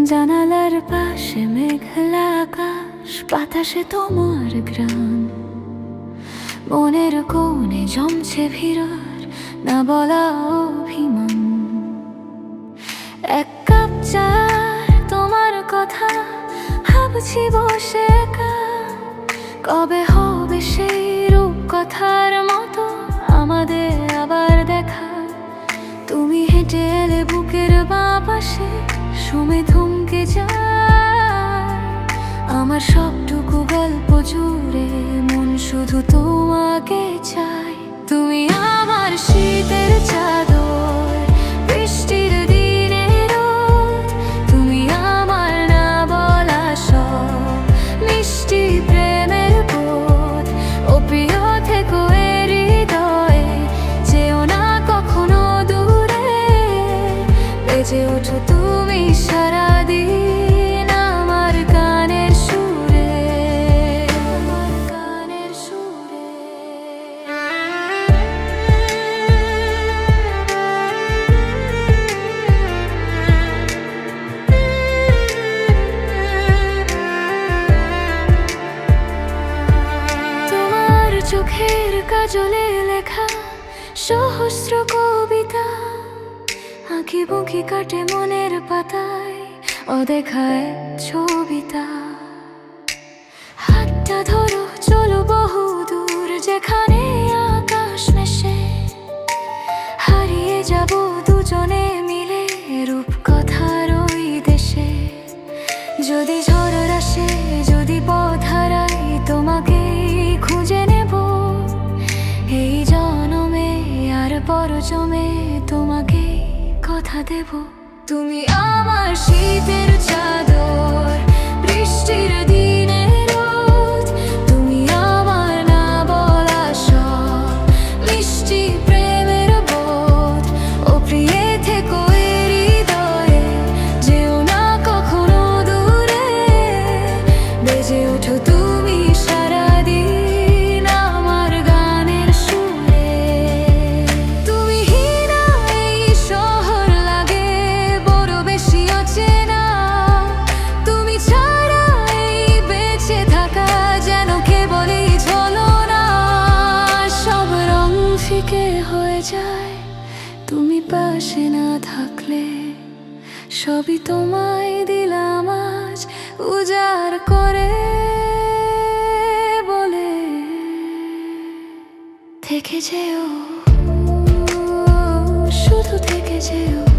জানালার পাশে মেঘলা আকাশ, বাতাসে তোমার গ্রাম মনের কোণে জমছে ভিড়র, না বলা অভিমান। এক কাপ চার তোমার কথা, ভাবছি বসে একা। কবে হবে সেই রূপ কথার মতো, আমাদের আবার দেখা। তুমি হেঁটে এলে বুকের বাঁ পাশে সময় থমকে যায়। আমার সবটুকু গল্প জুড়ে মন শুধু তোমাকে চাই চোখের কাজলে লেখা সহস্র কবিতা। আঁকি বুকি কাটে মনের পাতায় ও দেখায় ছবিতা। হাতটা ধরো, চলো বহু দূর, যেখানে আকাশ মেশে। হারিয়ে যাব দুজনে মিলে রূপ কথার ওই দেশে। যদি পরজমে তোমাকে কথা দেব। তুমি আমার শীতের চাদর, বৃষ্টির তুমি বলা প্রেমের বোধ। না কখনো দূরে। তুমি সারাদিন ফিকে হয়ে যায়, তুমি পাশে না থাকলে। সবই তোমায় দিলাম আজ উজাড় করে বলে। থেকে যেও, শুধু থেকে যেও।